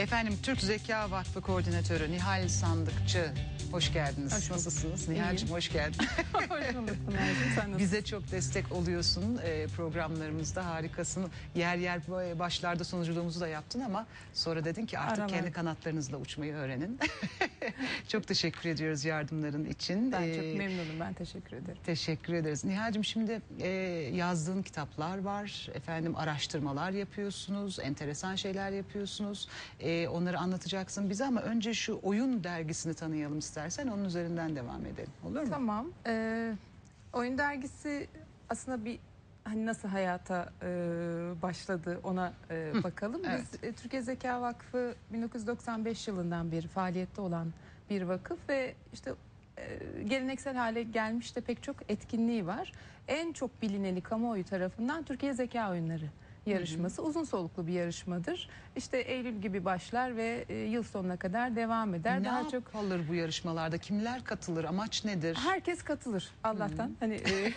Efendim Türk Zeka Vakfı Koordinatörü Nihal Sandıkçı hoş geldiniz. Hoş bulduk. Nasılsınız? Nihal'cim hoş geldin. Hoş bulduk Pınar'cığım. Sen nasılsın? Bize çok destek oluyorsun e, programlarımızda harikasın. Yer yer böyle başlarda sunuculuğumuzu da yaptın ama sonra dedin ki artık Aralar. kendi kanatlarınızla uçmayı öğrenin. çok teşekkür ediyoruz yardımların için. Ben Ee, çok memnunum. Ben teşekkür ederim. Teşekkür ederiz. Nihal'cim şimdi e, yazdığın kitaplar var. Efendim araştırmalar yapıyorsunuz. Enteresan şeyler yapıyorsunuz. E, onları anlatacaksın bize ama önce şu oyun dergisini tanıyalım istersen. Onun üzerinden devam edelim. Olur mu? Tamam. Ee, Oyun dergisi aslında bir hani nasıl hayata e, başladı ona e, bakalım. evet. Biz e, Türkiye Zeka Vakfı 1995 yılından beri faaliyette olan bir vakıf ve işte e, geleneksel hale gelmiş de pek çok etkinliği var. En çok bilineni kamuoyu tarafından Türkiye Zeka Oyunları yarışması uzun soluklu bir yarışmadır. İşte Eylül gibi başlar ve e, yıl sonuna kadar devam eder. ne Daha çok yapılır bu yarışmalarda? Kimler katılır? Amaç nedir? herkes katılır Allah'tan. Hani e,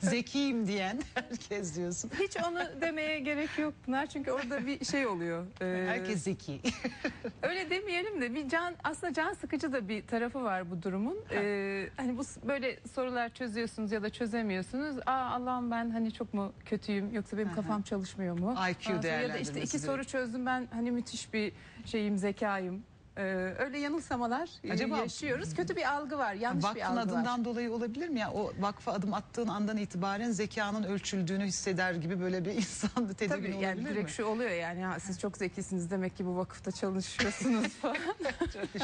Zekiyim diyen herkes diyorsun. hiç onu demeye gerek yok Pınar çünkü orada bir şey oluyor. Ee, Herkes zeki. öyle demeyelim de bir can aslında can sıkıcı da bir tarafı var bu durumun. Ee, hani bu böyle sorular çözüyorsunuz ya da çözemiyorsunuz. Aa Allah'ım ben hani çok mu kötüyüm yoksa benim Aha. Kafam çalışmıyor mu? IQ Ondan sonra Ya da işte değerlendirmesi iki direkt. soru çözdüm ben hani müthiş bir şeyim zekayım. Ee, öyle yanılsamalar e, Acaba- yaşıyoruz. Kötü bir algı var, yanlış bir Vakfın algı adından var. dolayı olabilir mi? ya? o vakfa adım attığın andan itibaren zekanın ölçüldüğünü hisseder gibi böyle bir insan tedirgin Tabii olabilir yani direkt mi? şu oluyor yani ha, siz çok zekisiniz demek ki bu vakıfta çalışıyorsunuz falan.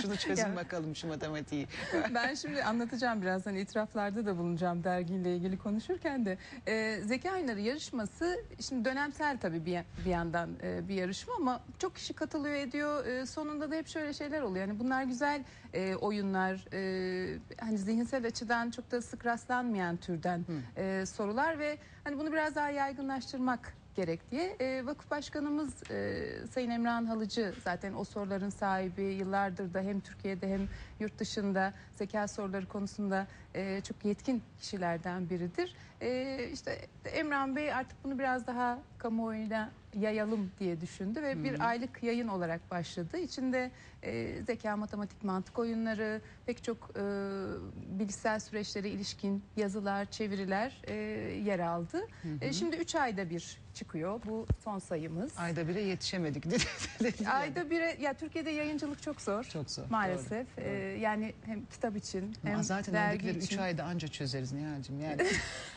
Şunu çözün Ya. bakalım şu matematiği. ben şimdi anlatacağım birazdan itiraflarda da bulunacağım dergiyle ilgili konuşurken de. Ee, Zeka Oyunları yarışması şimdi dönemsel tabii bir, bir yandan e, bir yarışma ama çok kişi katılıyor ediyor. E, sonunda da hep şöyle şeyler oluyor. Yani bunlar güzel e, oyunlar. e, hani zihinsel açıdan çok da sık rastlanmayan türden e, sorular ve hani bunu biraz daha yaygınlaştırmak gerek diye. E, vakıf Başkanımız e, Sayın Emrah'ın Halıcı zaten o soruların sahibi yıllardır da hem Türkiye'de hem yurt dışında zeka soruları konusunda e, çok yetkin kişilerden biridir. E, işte Emrah Bey artık bunu biraz daha kamuoyuna yayalım diye düşündü ve bir aylık yayın olarak başladı. İçinde e, zeka, matematik, mantık oyunları, pek çok e, bilişsel süreçlere ilişkin yazılar, çeviriler e, yer aldı. E, şimdi 3 ayda bir çıkıyor. Bu son sayımız. Ayda bire yetişemedik. Ayda bire ya Türkiye'de yayıncılık çok zor. Çok zor, Maalesef. doğru, Ee, yani hem kitap için hem Ama zaten dergi oradakileri 3 için. ayda anca çözeriz Nihal'cim. Yani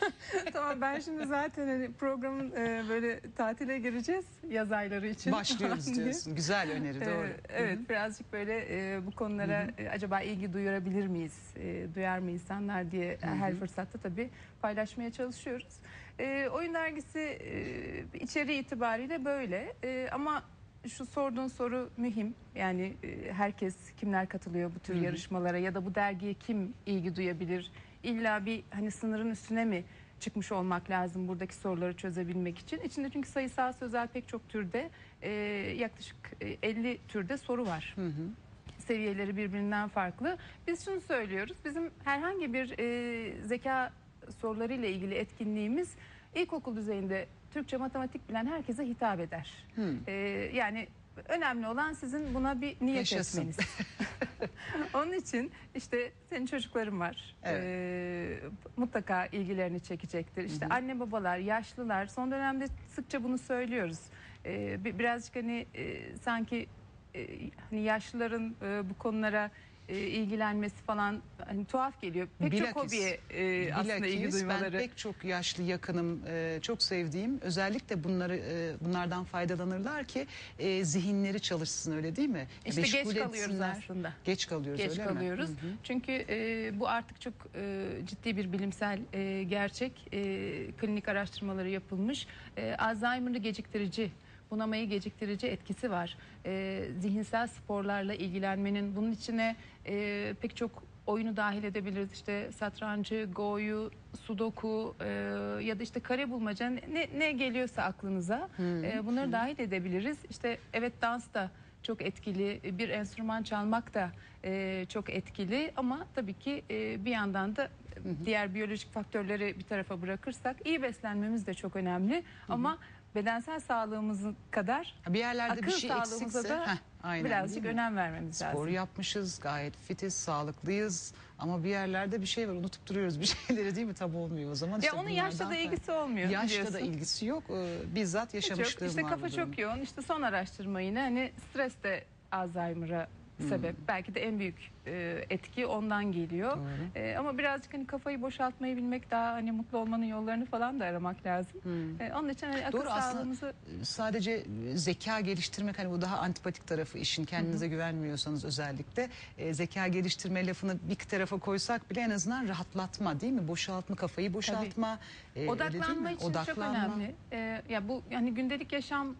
tamam ben şimdi zaten hani programın e, böyle tatile gireceğiz yaz ayları için. başlıyoruz diyorsun. Güzel öneri Ee, doğru. evet birazcık böyle e, bu konulara e, acaba ilgi duyurabilir miyiz, e, duyar mı insanlar diye her fırsatta tabii paylaşmaya çalışıyoruz. E, oyun dergisi e, içeriği itibariyle böyle E, ama şu sorduğun soru mühim. Yani e, herkes kimler katılıyor bu tür yarışmalara ya da bu dergiye kim ilgi duyabilir? İlla bir hani sınırın üstüne mi çıkmış olmak lazım buradaki soruları çözebilmek için. İçinde çünkü sayısal sözel pek çok türde e, yaklaşık e, 50 türde soru var. Seviyeleri birbirinden farklı. Biz şunu söylüyoruz. Bizim herhangi bir e, zeka sorularıyla ilgili etkinliğimiz ilkokul düzeyinde Türkçe matematik bilen herkese hitap eder. E, yani önemli olan sizin buna bir niyet Yaşasın. etmeniz. Onun için işte senin çocukların var. Evet. Ee, mutlaka ilgilerini çekecektir. İşte anne babalar, yaşlılar son dönemde sıkça bunu söylüyoruz. Ee, bi- birazcık hani e, sanki e, hani yaşlıların e, bu konulara e, ilgilenmesi falan hani tuhaf geliyor. Pek Bilakis. çok hobiye e, aslında ilgi duymaları. ben pek çok yaşlı yakınım, e, çok sevdiğim özellikle bunları e, bunlardan faydalanırlar ki e, zihinleri çalışsın öyle değil mi? İşte geç Meşgul kalıyoruz etsinler. aslında. Geç kalıyoruz geç öyle mi? kalıyoruz. Hı hı. Çünkü e, bu artık çok e, ciddi bir bilimsel e, gerçek. E, klinik araştırmaları yapılmış. E, Alzheimer'ı geciktirici bunamayı geciktirici etkisi var. E, zihinsel sporlarla ilgilenmenin bunun içine e, pek çok oyunu dahil edebiliriz. İşte satrancı, go'yu, sudoku e, ya da işte kare bulmaca ne, ne geliyorsa aklınıza e, bunları dahil edebiliriz. İşte evet dans da çok etkili. Bir enstrüman çalmak da e, çok etkili ama tabii ki e, bir yandan da diğer biyolojik faktörleri bir tarafa bırakırsak iyi beslenmemiz de çok önemli. Ama bedensel sağlığımız kadar Bir yerlerde bir akıl şey sağlığımıza eksikse da heh, aynen, birazcık değil mi? önem vermemiz Spor lazım. yapmışız, gayet fitiz, sağlıklıyız ama bir yerlerde bir şey var unutup duruyoruz bir şeyleri değil mi? Tabi olmuyor o zaman. Ya işte onun yaşta da ilgisi olmuyor. Yaşta biliyorsun. da ilgisi yok. Ee, bizzat Hiç yaşamışlığım. İşte var kafa bu durumun. çok yoğun. İşte son araştırma yine hani stres de Alzheimer'a. Sebep. Belki de en büyük e, etki ondan geliyor. Doğru. E, ama birazcık hani kafayı boşaltmayı bilmek daha hani mutlu olmanın yollarını falan da aramak lazım. Hmm. E, onun için hani akıl Doğru, sağlığımızı sadece zeka geliştirmek hani bu daha antipatik tarafı işin kendinize güvenmiyorsanız özellikle e, zeka geliştirme lafını bir tarafa koysak bile en azından rahatlatma değil mi? Boşaltma kafayı boşaltma. e, odaklanma için çok Odaklanma. önemli. E, ya bu hani gündelik yaşam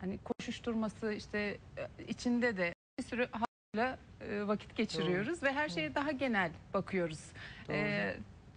hani koşuşturması işte e, içinde de bir sürü hala e, vakit geçiriyoruz ve her şeye daha genel bakıyoruz. E,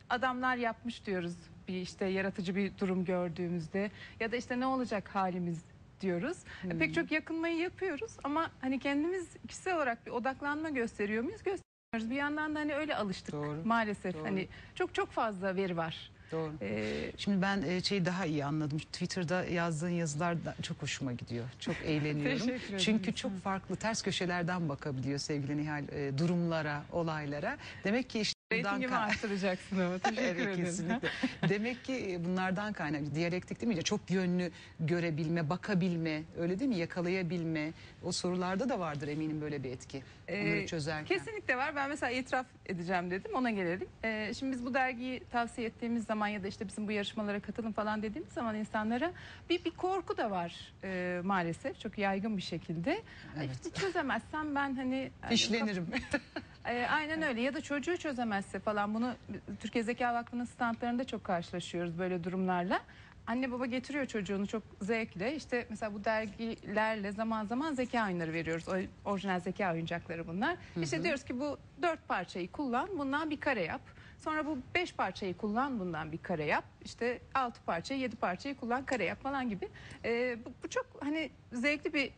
adamlar yapmış diyoruz bir işte yaratıcı bir durum gördüğümüzde ya da işte ne olacak halimiz diyoruz. E, Hmm. Pek çok yakınmayı yapıyoruz ama hani kendimiz kişisel olarak bir odaklanma gösteriyor muyuz? Gösteriyoruz. Bir yandan da hani öyle alıştık Doğru. maalesef. Doğru. Hani çok çok fazla veri var. Doğru. E, Şimdi ben şeyi daha iyi anladım. Twitter'da yazdığın yazılar da çok hoşuma gidiyor. Çok eğleniyorum. Teşekkür ederim. Çünkü çok farklı ters köşelerden bakabiliyor sevgili Nihal e, durumlara, olaylara. Demek ki işte Reytingimi arttıracaksın ama teşekkür Evet ederim. kesinlikle. Demek ki e, bunlardan kaynaklı diyalektik değil mi? Çok yönlü görebilme, bakabilme, öyle değil mi? Yakalayabilme. O sorularda da vardır eminim böyle bir etki. Onları Ee, çözerken. Kesinlikle var. Ben mesela itiraf edeceğim dedim. Ona gelelim. Ee, şimdi biz bu dergiyi tavsiye ettiğimiz zaman ya da işte bizim bu yarışmalara katılın falan dediğimiz zaman insanlara bir bir korku da var e, maalesef. Çok yaygın bir şekilde. Evet. İşte çözemezsem ben hani Fişlenirim. E, aynen öyle ya da çocuğu çözemezse falan bunu Türkiye Zeka Vakfı'nın standlarında çok karşılaşıyoruz böyle durumlarla. Anne baba getiriyor çocuğunu çok zevkle işte mesela bu dergilerle zaman zaman zeka oyunları veriyoruz. O, orijinal zeka oyuncakları bunlar. İşte diyoruz ki bu dört parçayı kullan bundan bir kare yap. Sonra bu beş parçayı kullan bundan bir kare yap. İşte altı parçayı yedi parçayı kullan kare yap falan gibi. E, bu, bu çok hani zevkli bir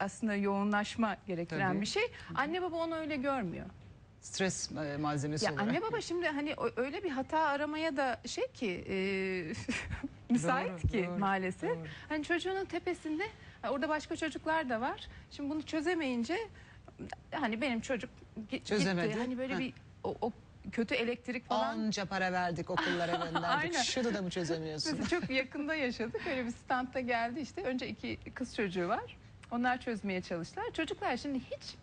aslında yoğunlaşma gerektiren Tabii. bir şey. Anne baba onu öyle görmüyor. Stres e, malzemesi Ya olarak. anne baba şimdi hani öyle bir hata aramaya da şey ki e, müsait Doğru, ki doğru, maalesef. doğru. Hani çocuğunun tepesinde orada başka çocuklar da var. Şimdi bunu çözemeyince hani benim çocuk Çözemedi. gitti. Hani böyle Heh. bir o, o kötü elektrik falan. Onca para verdik okullara gönderdik. Şunu da mı çözemiyorsun? Mesela çok yakında yaşadık. Öyle bir standta geldi işte. Önce iki kız çocuğu var. Onlar çözmeye çalıştılar. Çocuklar şimdi hiç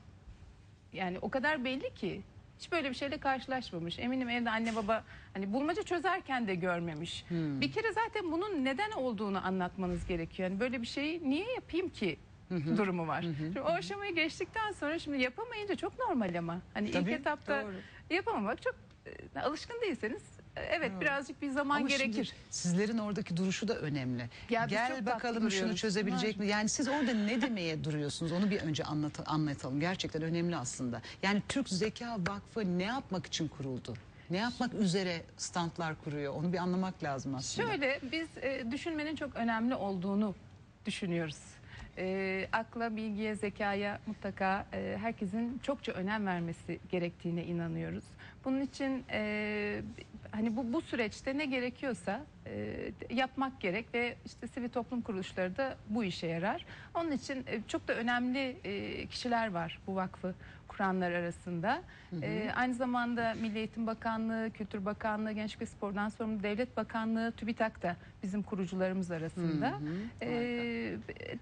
yani o kadar belli ki hiç böyle bir şeyle karşılaşmamış. Eminim evde anne baba hani bulmaca çözerken de görmemiş. Hmm. Bir kere zaten bunun neden olduğunu anlatmanız gerekiyor. Yani böyle bir şeyi niye yapayım ki durumu var. Şimdi o aşamayı geçtikten sonra şimdi yapamayınca çok normal ama. Hani Tabii, ilk etapta doğru. yapamamak çok e, alışkın değilseniz evet birazcık bir zaman Ama şimdi gerekir. sizlerin oradaki duruşu da önemli. Ya biz çok Gel tatlı bakalım şunu duruyoruz. çözebilecek mi? Yani siz orada ne demeye duruyorsunuz? Onu bir önce anlat anlatalım. Gerçekten önemli aslında. Yani Türk Zeka Vakfı ne yapmak için kuruldu? Ne yapmak üzere standlar kuruyor? Onu bir anlamak lazım aslında. Şöyle biz e, düşünmenin çok önemli olduğunu düşünüyoruz. E, akla, bilgiye, zekaya mutlaka e, herkesin çokça önem vermesi gerektiğine inanıyoruz. Bunun için e, hani bu bu süreçte ne gerekiyorsa e, yapmak gerek ve işte sivil toplum kuruluşları da bu işe yarar. Onun için e, çok da önemli e, kişiler var bu vakfı kuranlar arasında. E, aynı zamanda Milli Eğitim Bakanlığı, Kültür Bakanlığı, Gençlik ve Spor'dan sorumlu Devlet Bakanlığı, TÜBİTAK da bizim kurucularımız arasında. Hı hı, E,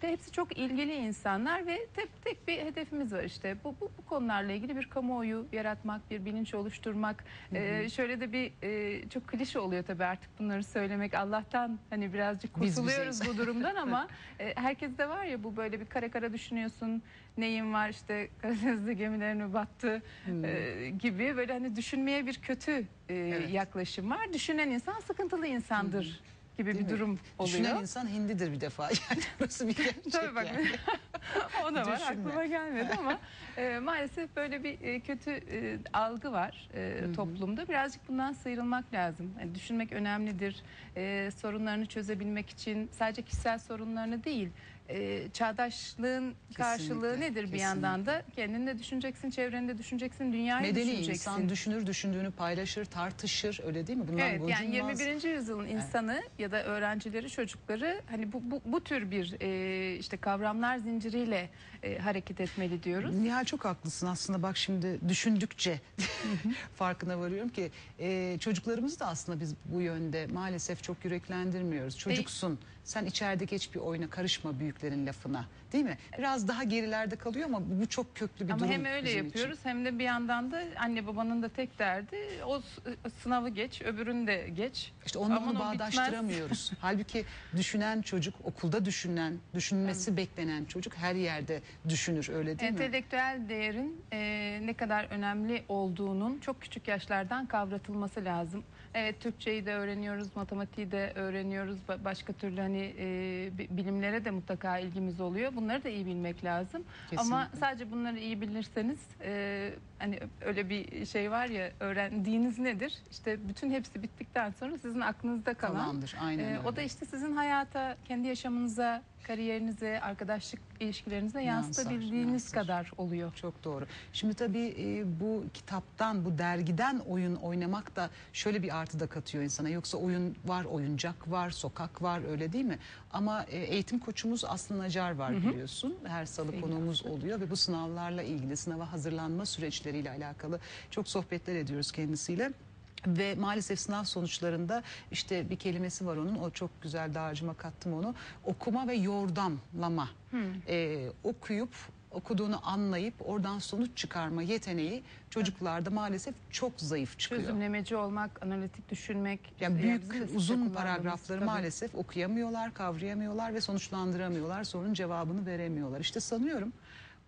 de hepsi çok ilgili insanlar ve tek, tek bir hedefimiz var işte. Bu, bu, bu konularla ilgili bir kamuoyu yaratmak, bir bilinç oluşturmak. E, şöyle de bir e, çok klişe oluyor tabii artık bunları söylemek. Allah'tan hani birazcık kurtuluyoruz bu durumdan ama e, herkes de var ya bu böyle bir kare kare düşünüyorsun. Neyin var işte Karadeniz'de gemilerin mi battı e, gibi böyle hani düşünmeye bir kötü e, Evet. yaklaşım var. Düşünen insan sıkıntılı insandır gibi Değil bir mi? durum oluyor. Düşünen insan hindidir bir defa. Yani burası bir gerçek Tabii bak yani. o da var Düşünme. aklıma gelmedi ama e, maalesef böyle bir e, kötü e, algı var e, toplumda. Birazcık bundan sıyrılmak lazım. Yani düşünmek önemlidir. E, sorunlarını çözebilmek için sadece kişisel sorunlarını değil e, çağdaşlığın karşılığı nedir bir kesinlikle. yandan da kendini de düşüneceksin, çevreni de düşüneceksin, dünyayı Medeni düşüneceksin. insan düşünür, düşündüğünü paylaşır, tartışır öyle değil mi? Bundan Evet yani gocunmaz. 21. yüzyılın insanı ya ya da öğrencileri çocukları hani bu bu, bu tür bir e, işte kavramlar zinciriyle e, hareket etmeli diyoruz. Nihal çok haklısın aslında bak şimdi düşündükçe farkına varıyorum ki e, çocuklarımızı da aslında biz bu yönde maalesef çok yüreklendirmiyoruz. Çocuksun sen içeride geç bir oyuna karışma büyüklerin lafına değil mi? Biraz daha gerilerde kalıyor ama bu, çok köklü bir Ama durum. hem öyle bizim yapıyoruz için. hem de bir yandan da anne babanın da tek derdi o s- sınavı geç, öbürünü de geç. İşte onu, Aman onu o bitmez. bağdaştıramıyoruz. Halbuki düşünen çocuk, okulda düşünen, düşünmesi beklenen çocuk her yerde düşünür öyle değil mi? Entelektüel değerin e, ne kadar önemli olduğunun çok küçük yaşlardan kavratılması lazım. Evet Türkçeyi de öğreniyoruz, matematiği de öğreniyoruz, ba- başka türlü hani e, bi- bilimlere de mutlaka ilgimiz oluyor. Bunları da iyi bilmek lazım. Ama Kesinlikle. sadece bunları iyi bilirseniz e, hani öyle bir şey var ya öğrendiğiniz nedir? İşte bütün hepsi bittikten sonra sizin aklınızda kalan Kalandır aynen ee, öyle. o da işte sizin hayata, kendi yaşamınıza, kariyerinize, arkadaşlık ilişkilerinize yansıtabildiğiniz yansır. kadar oluyor. Çok doğru. Şimdi tabii e, bu kitaptan, bu dergiden oyun oynamak da şöyle bir artı da katıyor insana. Yoksa oyun var, oyuncak var, sokak var öyle değil mi? Ama e, eğitim koçumuz Aslı Nacar var biliyorsun. Her salı Sevgili konuğumuz oluyor ve bu sınavlarla ilgili, sınava hazırlanma süreçleriyle alakalı çok sohbetler ediyoruz kendisiyle. Ve maalesef sınav sonuçlarında işte bir kelimesi var onun. O çok güzel dağarcıma kattım onu. Okuma ve yordamlama. Ee, okuyup okuduğunu anlayıp oradan sonuç çıkarma yeteneği çocuklarda maalesef çok zayıf çıkıyor. Çözümlemeci olmak, analitik düşünmek. Yani büyük sıkça uzun paragrafları tabii. maalesef okuyamıyorlar, kavrayamıyorlar ve sonuçlandıramıyorlar. Sorunun cevabını veremiyorlar. İşte sanıyorum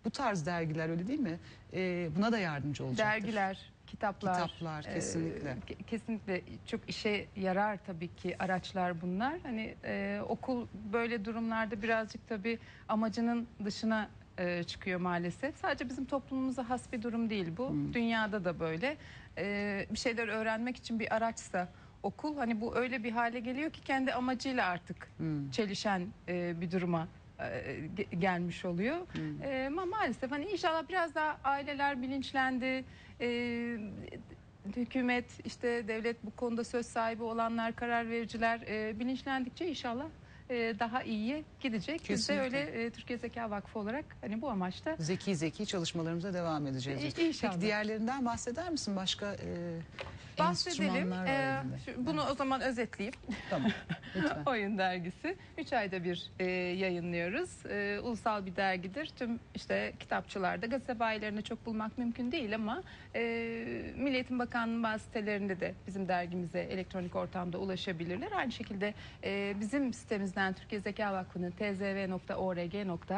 bu tarz dergiler öyle değil mi? Ee, buna da yardımcı olacaktır. Dergiler, kitaplar. Kitaplar, e, kesinlikle. ke- kesinlikle çok işe yarar tabii ki araçlar bunlar. Hani e, okul böyle durumlarda birazcık tabii amacının dışına e, çıkıyor maalesef. Sadece bizim toplumumuza has bir durum değil bu. Dünyada da böyle. E, bir şeyler öğrenmek için bir araçsa okul hani bu öyle bir hale geliyor ki kendi amacıyla artık çelişen e, bir duruma e, ge- gelmiş oluyor. E, ama maalesef hani inşallah biraz daha aileler bilinçlendi. E, hükümet işte devlet bu konuda söz sahibi olanlar karar vericiler e, bilinçlendikçe inşallah e, daha iyiye gidecek. Biz de Kesinlikle. öyle e, Türkiye Zeka Vakfı olarak hani bu amaçta Zeki zeki çalışmalarımıza devam edeceğiz. İ- inşallah. Peki diğerlerinden bahseder misin? Başka e, bahsedelim. E, şu- bunu o zaman özetleyeyim. Tamam. Lütfen. Oyun dergisi. 3 ayda bir e, yayınlıyoruz. E, ulusal bir dergidir. Tüm işte kitapçılarda, gazete bayilerinde çok bulmak mümkün değil ama e, Milli Eğitim bazı sitelerinde de bizim dergimize elektronik ortamda ulaşabilirler. Aynı şekilde e, bizim sitemizden Türkiye Zeka Vakfı'nın tzv.org.tr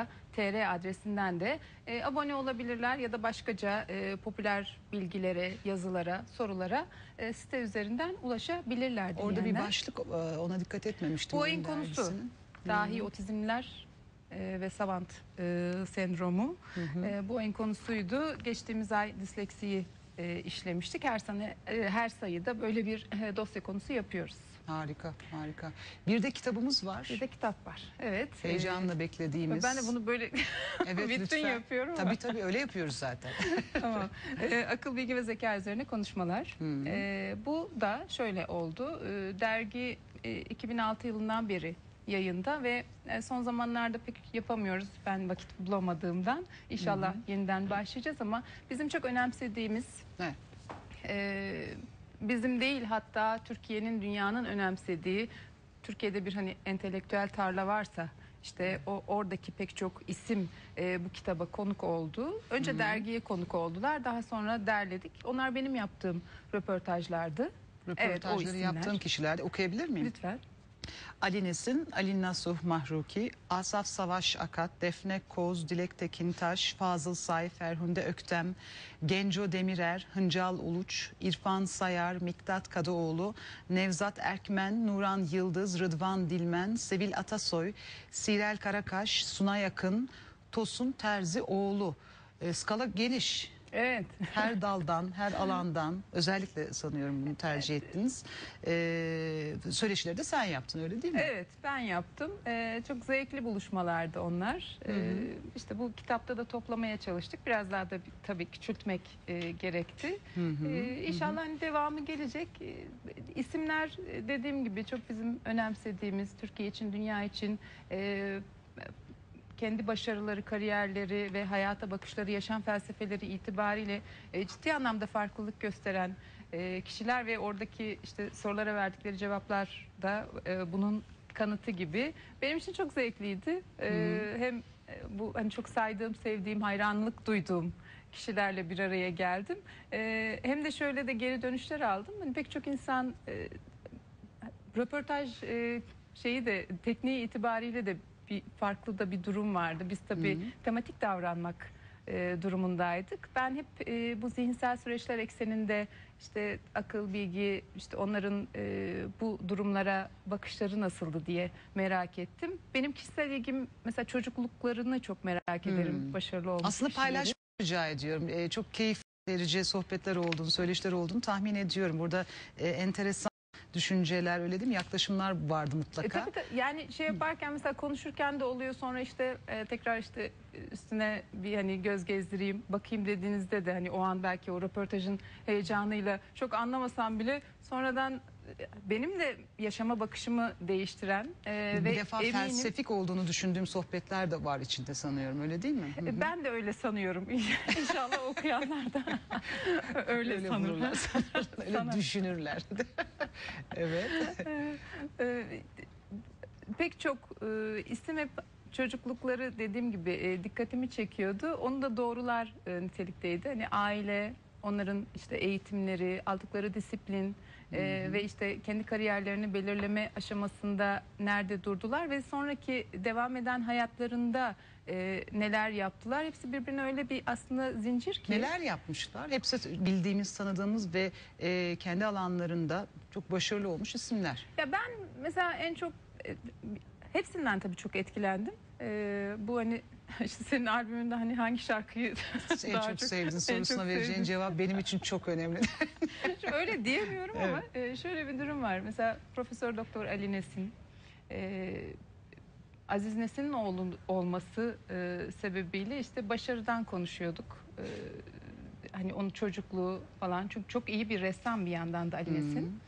adresinden de e, abone olabilirler ya da başkaca e, popüler bilgilere, yazılara, sorulara e, site üzerinden ulaşabilirler. Orada bir başlık e, ona dikkat etmemiştim. Bu ayın oyun konusu dergisinin. dahi otizmler e, ve savant e, sendromu. E, bu ayın konusuydu. Geçtiğimiz ay disleksiyi e, işlemiştik. Her sene e, her sayıda böyle bir e, dosya konusu yapıyoruz. Harika, harika. Bir de kitabımız var. Bir de kitap var. Evet. e, Heyecanla beklediğimiz. ben de bunu böyle evet, bütün lütfen. yapıyorum ama. Tabii tabii öyle yapıyoruz zaten. tamam. Ee, akıl bilgi ve zeka üzerine konuşmalar. Ee, bu da şöyle oldu. Ee, dergi e, 2006 yılından beri yayında ve e, son zamanlarda pek yapamıyoruz ben vakit bulamadığımdan. İnşallah yeniden başlayacağız ama bizim çok önemsediğimiz Evet. e, bizim değil hatta Türkiye'nin dünyanın önemsediği Türkiye'de bir hani entelektüel tarla varsa işte o oradaki pek çok isim e, bu kitaba konuk oldu. Önce dergiye konuk oldular. Daha sonra derledik. Onlar benim yaptığım röportajlardı. Evet, o Röportajları isimler. yaptığım kişilerde okuyabilir miyim? Lütfen. Ali Nesin, Ali Nasuh Mahruki, Asaf Savaş Akat, Defne Koz, Dilek Tekintaş, Fazıl Say, Ferhunde Öktem, Genco Demirer, Hıncal Uluç, İrfan Sayar, Miktat Kadıoğlu, Nevzat Erkmen, Nuran Yıldız, Rıdvan Dilmen, Sevil Atasoy, Sirel Karakaş, Sunay Akın, Tosun Terzi oğlu. E, skala geniş. Evet. Her daldan, her alandan özellikle sanıyorum bunu tercih ettiniz. Ee, söyleşileri de sen yaptın öyle değil mi? Evet ben yaptım. Ee, çok zevkli buluşmalardı onlar. Ee, işte bu kitapta da toplamaya çalıştık. Biraz daha da tabii küçültmek e, gerekti. Ee, inşallah hani devamı gelecek. Ee, isimler e, dediğim gibi çok bizim önemsediğimiz Türkiye için, dünya için e, kendi başarıları, kariyerleri ve hayata bakışları, yaşam felsefeleri itibariyle e, ciddi anlamda farklılık gösteren e, kişiler ve oradaki işte sorulara verdikleri cevaplar da e, bunun kanıtı gibi. Benim için çok zevkliydi. E, hem e, bu hani çok saydığım, sevdiğim, hayranlık duyduğum kişilerle bir araya geldim. E, hem de şöyle de geri dönüşler aldım. Hani pek çok insan e, röportaj e, şeyi de tekniği itibariyle de bir farklı da bir durum vardı. Biz tabii tematik davranmak e, durumundaydık. Ben hep e, bu zihinsel süreçler ekseninde işte akıl, bilgi, işte onların e, bu durumlara bakışları nasıldı diye merak ettim. Benim kişisel ilgim mesela çocukluklarını çok merak ederim. Başarılı olmuş Aslında paylaşmak rica ediyorum. Ee, çok keyif verici sohbetler olduğunu, söyleşiler olduğunu tahmin ediyorum. Burada e, enteresan düşünceler öyle değil mi? Yaklaşımlar vardı E, mutlaka. tabii de yani şey yaparken mesela konuşurken de oluyor sonra işte e, tekrar işte üstüne bir hani göz gezdireyim bakayım dediğinizde de hani o an belki o röportajın heyecanıyla çok anlamasam bile sonradan e, benim de yaşama bakışımı değiştiren e, bir ve defa eminim felsefik olduğunu düşündüğüm sohbetler de var içinde sanıyorum öyle değil mi? Hı hı. e, ben de öyle sanıyorum. İnşallah okuyanlar da öyle, Öyle sanır. vururlar, sanırlar, öyle Sanır. düşünürler. evet. Ee, pek çok e, isim hep çocuklukları dediğim gibi e, dikkatimi çekiyordu. Onu da doğrular e, nitelikteydi. Hani aile, onların işte eğitimleri, aldıkları disiplin e, ve işte kendi kariyerlerini belirleme aşamasında nerede durdular ve sonraki devam eden hayatlarında e, neler yaptılar. Hepsi birbirine öyle bir aslında zincir ki. Neler yapmışlar? Hepsi bildiğimiz, tanıdığımız ve e, kendi alanlarında çok başarılı olmuş isimler. Ya ben mesela en çok e, hepsinden tabii çok etkilendim. E, bu hani senin albümünde hani hangi şarkıyı en daha çok, sevdiğin en sorusuna çok vereceğin sevdiğim. cevap benim için çok önemli. Öyle diyemiyorum ama e, şöyle bir durum var. Mesela Profesör Doktor Ali Nesin e, Aziz Nesin'in oğlu olması e, sebebiyle işte başarıdan konuşuyorduk. E, hani onun çocukluğu falan çünkü çok iyi bir ressam bir yandan da Ali Nesin.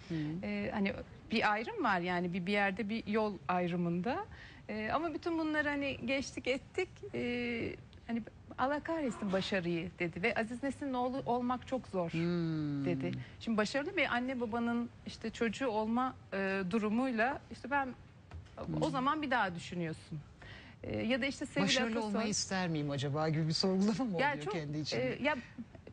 E, hani bir ayrım var yani bir bir yerde bir yol ayrımında. E, ama bütün bunları hani geçtik ettik. E, hani Allah kahretsin başarıyı dedi ve Aziz Nesin'in oğlu olmak çok zor Hmm. dedi. Şimdi başarılı bir anne babanın işte çocuğu olma e, durumuyla işte ben o zaman bir daha düşünüyorsun. E, ya da işte Sevil Başarılı Atasoy- olmayı ister miyim acaba gibi bir sorgulama mı oluyor çok, kendi içinde? e, ya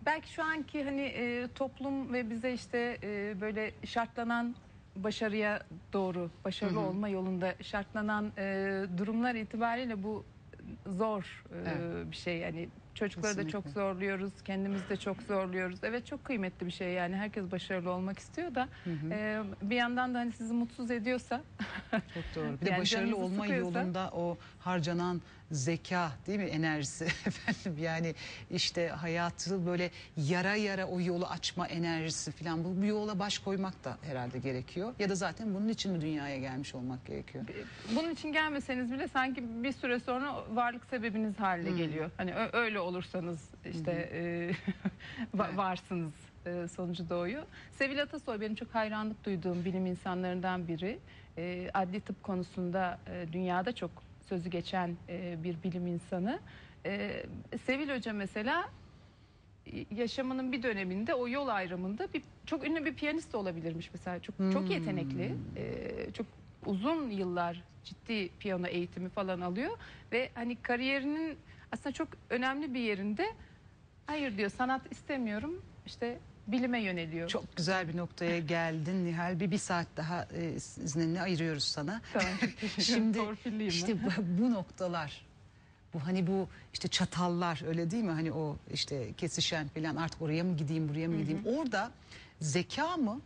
belki şu anki hani e, toplum ve bize işte e, böyle şartlanan başarıya doğru başarılı olma yolunda şartlanan e, durumlar itibariyle bu zor e, Evet. bir şey yani çocukları da çok Kesinlikle. zorluyoruz kendimiz de çok zorluyoruz evet çok kıymetli bir şey yani herkes başarılı olmak istiyor da e, bir yandan da hani sizi mutsuz ediyorsa Çok doğru. Bir de Yani başarılı olma sıkıyorsa- yolunda o harcanan zeka değil mi enerjisi efendim yani işte hayatı böyle yara yara o yolu açma enerjisi falan bu, bu yola baş koymak da herhalde gerekiyor ya da zaten bunun için mi dünyaya gelmiş olmak gerekiyor? bunun için gelmeseniz bile sanki bir süre sonra varlık sebebiniz haline geliyor. Hani öyle olursanız işte e, va- Evet. varsınız e, sonucu doğuyor. Sevil Atasoy benim çok hayranlık duyduğum bilim insanlarından biri. E, adli tıp konusunda e, dünyada çok sözü geçen e, bir bilim insanı. E, Sevil Hoca mesela yaşamının bir döneminde o yol ayrımında bir çok ünlü bir piyanist de olabilirmiş mesela çok çok yetenekli e, çok uzun yıllar ciddi piyano eğitimi falan alıyor ve hani kariyerinin aslında çok önemli bir yerinde hayır diyor sanat istemiyorum işte bilime yöneliyor. Çok güzel bir noktaya geldin Nihal bir bir saat daha e, izninle ayırıyoruz sana. Tamam. Şimdi işte bu, bu noktalar bu hani bu işte çatallar öyle değil mi hani o işte kesişen falan artık oraya mı gideyim buraya mı gideyim orada zeka mı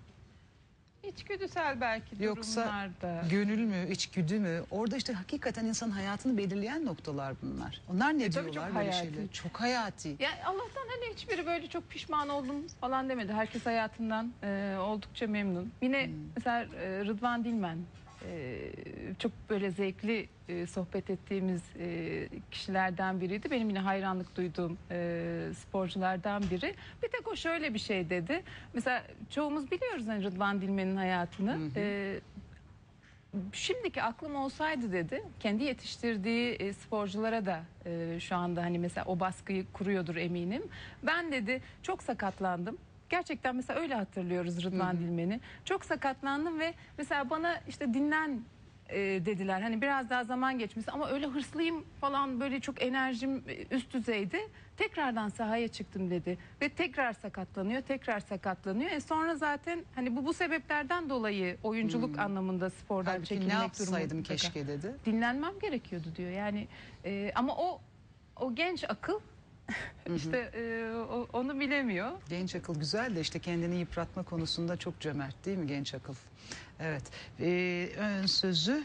İçgüdüsel belki Yoksa durumlarda. Gönül mü, içgüdü mü? Orada işte hakikaten insanın hayatını belirleyen noktalar bunlar. Onlar ne E, tabii diyorlar çok böyle hayati. şeyler? Çok hayati. Yani Allah'tan hani hiçbiri böyle çok pişman oldum falan demedi. Herkes hayatından e, oldukça memnun. Yine mesela e, Rıdvan Dilmen çok böyle zevkli sohbet ettiğimiz kişilerden biriydi. Benim yine hayranlık duyduğum sporculardan biri. Bir tek o şöyle bir şey dedi. Mesela çoğumuz biliyoruz hani Rıdvan Dilmen'in hayatını. E, şimdiki aklım olsaydı dedi kendi yetiştirdiği sporculara da şu anda hani mesela o baskıyı kuruyordur eminim. Ben dedi çok sakatlandım. Gerçekten mesela öyle hatırlıyoruz Rıdvan Dilmen'i. Çok sakatlandım ve mesela bana işte dinlen e, dediler. Hani biraz daha zaman geçmiş ama öyle hırslıyım falan böyle çok enerjim e, üst düzeydi. Tekrardan sahaya çıktım dedi ve tekrar sakatlanıyor, tekrar sakatlanıyor. E sonra zaten hani bu bu sebeplerden dolayı oyunculuk anlamında spordan Halbuki çekilmek ne durumunda. yapsaydım keşke dedi. Dinlenmem gerekiyordu diyor. Yani e, ama o o genç akıl işte e, o- onu bilemiyor. Genç akıl güzel de işte kendini yıpratma konusunda çok cömert değil mi genç akıl? Evet. Ee, ön sözü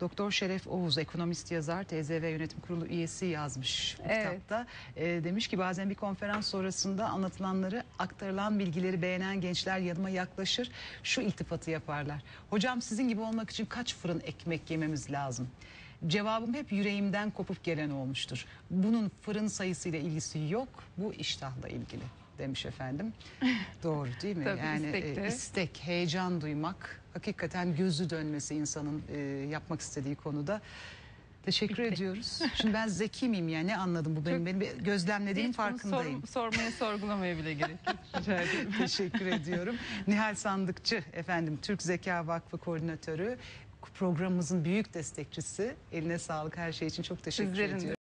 Doktor Şeref Oğuz, ekonomist yazar, TZV Yönetim Kurulu üyesi yazmış bu Evet. kitapta. Ee, demiş ki bazen bir konferans sonrasında anlatılanları, aktarılan bilgileri beğenen gençler yanıma yaklaşır, şu iltifatı yaparlar. Hocam sizin gibi olmak için kaç fırın ekmek yememiz lazım? Cevabım hep yüreğimden kopup gelen olmuştur. Bunun fırın sayısıyla ilgisi yok, bu iştahla ilgili demiş efendim. Doğru değil mi? Tabii, yani istek de. e, istek, heyecan duymak, hakikaten gözü dönmesi insanın e, yapmak istediği konuda. Teşekkür ediyoruz. Şimdi ben zeki miyim yani ne anladım bu benim benim gözlemlediğim Hiç farkındayım. sor- sormaya sorgulamaya bile gerek yok. Teşekkür ediyorum. Nihal Sandıkçı efendim Türk Zeka Vakfı koordinatörü programımızın büyük destekçisi. Eline sağlık her şey için çok teşekkür Sizlerin de. ediyorum.